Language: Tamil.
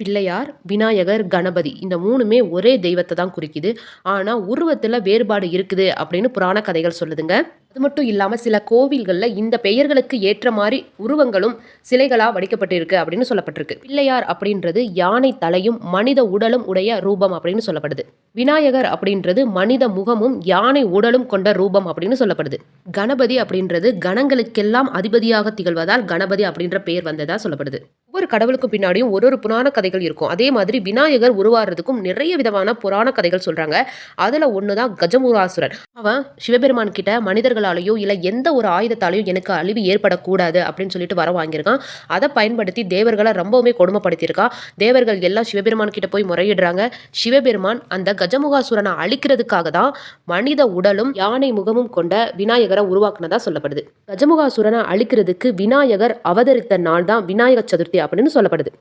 பிள்ளையார் விநாயகர் கணபதி இந்த மூணுமே ஒரே தெய்வத்தை தான் குறிக்குது. ஆனால் உருவத்தில் வேறுபாடு இருக்குது அப்படின்னு புராண கதைகள் சொல்லுதுங்க. அது மட்டும் இல்லாமல் சில கோவில்களில் இந்த பெயர்களுக்கு ஏற்ற மாதிரி உருவங்களும் சிலைகளாக வடிக்கப்பட்டிருக்கு அப்படின்னு சொல்லப்பட்டிருக்கு. பிள்ளையார் அப்படின்றது யானை தலையும் மனித உடலும் உடைய ரூபம் அப்படின்னு சொல்லப்படுது. விநாயகர் அப்படின்றது மனித முகமும் யானை உடலும் கொண்ட ரூபம் அப்படின்னு சொல்லப்படுது. கணபதி அப்படின்றது கணங்களுக்கெல்லாம் அதிபதியாக திகழ்வதால் கணபதி அப்படின்ற பெயர் வந்ததாக சொல்லப்படுது. ஒவ்வொரு கடவுளுக்கும் பின்னாடியும் ஒரு ஒரு புராண கதைகள் இருக்கும். அதே மாதிரி விநாயகர் உருவாடுறதுக்கும் நிறைய விதமான புராண கதைகள் சொல்றாங்க. அதுல தான் கஜமுராசுரன். அவன் சிவபெருமான் கிட்ட மனிதர்களாலேயோ இல்லை எந்த ஒரு ஆயுதத்தாலேயோ எனக்கு அழிவு ஏற்படக்கூடாது அப்படின்னு சொல்லிட்டு வர வாங்கியிருக்கான். அதை பயன்படுத்தி தேவர்களை ரொம்பவுமே கொடுமைப்படுத்தியிருக்கான். தேவர்கள் எல்லாம் சிவபெருமான் கிட்ட போய் முறையிடுறாங்க. சிவபெருமான் அந்த கஜமுகாசுரனை அழிக்கிறதுக்காக தான் மனித உடலும் யானை முகமும் கொண்ட விநாயகரை உருவாக்குனதா சொல்லப்படுது. கஜமுகாசுரனை அழிக்கிறதுக்கு விநாயகர் அவதரித்த நாள் தான் விநாயகர் சதுர்த்தி அப்படின்னு சொல்லப்படுது.